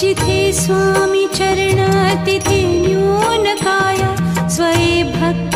जिथे स्वामी चरण तिथे न्यून काया स्वय भक्त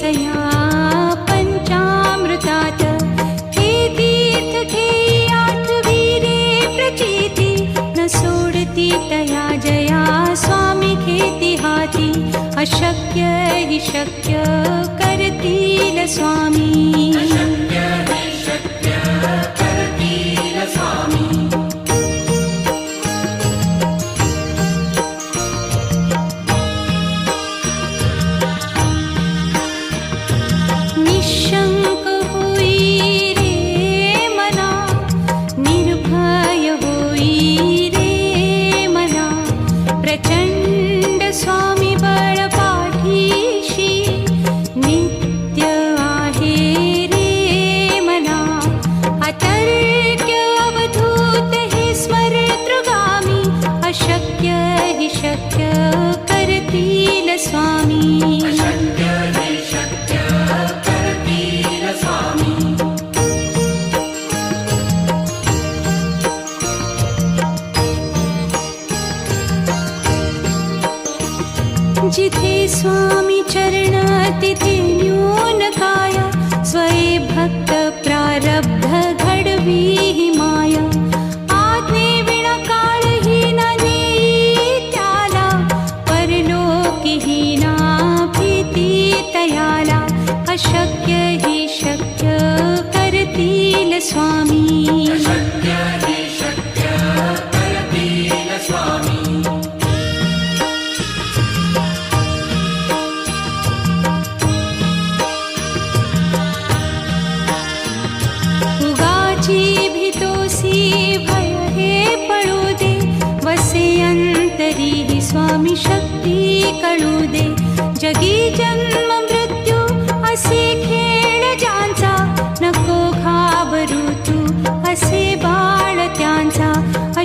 सया पञ्चामृतात् हे तीर्थ आठवी रे न सोडती तया जया स्वामी खेती हाती अशक्य हि शक्य करतील स्वामी 错你。शक्य हि शक्य करतील स्वामी गाची भितो पडु दे वसे ही स्वामी शक्ति कडु दे जगी ज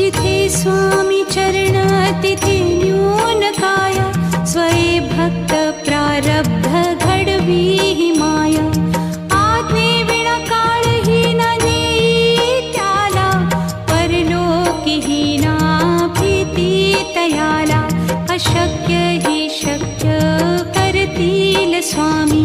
तिथि स्वामी चरणातिथिन्यूनकाय स्वय भक्तप्रारब्धगढवीमाय आग्नेना नीत्याला परलोकिहीना प्रीति तयाला अशक्य ही शक्य करतिल स्वामी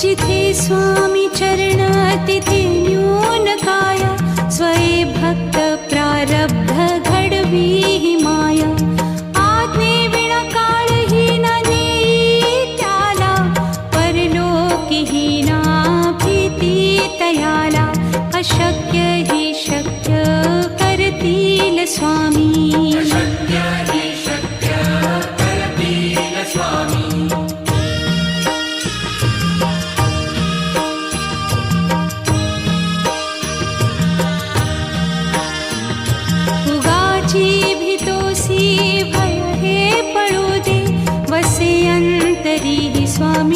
जिथे स्वामी न्यून स्वय चरणतिथिन्यूनकाया स्वयम् भक्तप्रारब्ध खडवीहि माया आग्णकारीना दीत्याला परलोकिही नाप्रीति तयाला अशक्य हि शक्य करति न स्वामी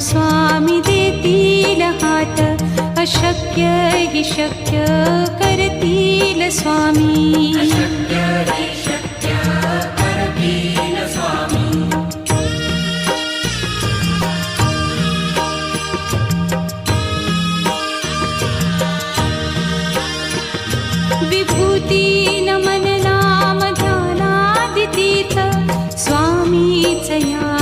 स्वामी देतील हात अशक्य हि शक्य करतील स्वामी विभूती मन नाम ध्यानादितीर्थ स्वामी या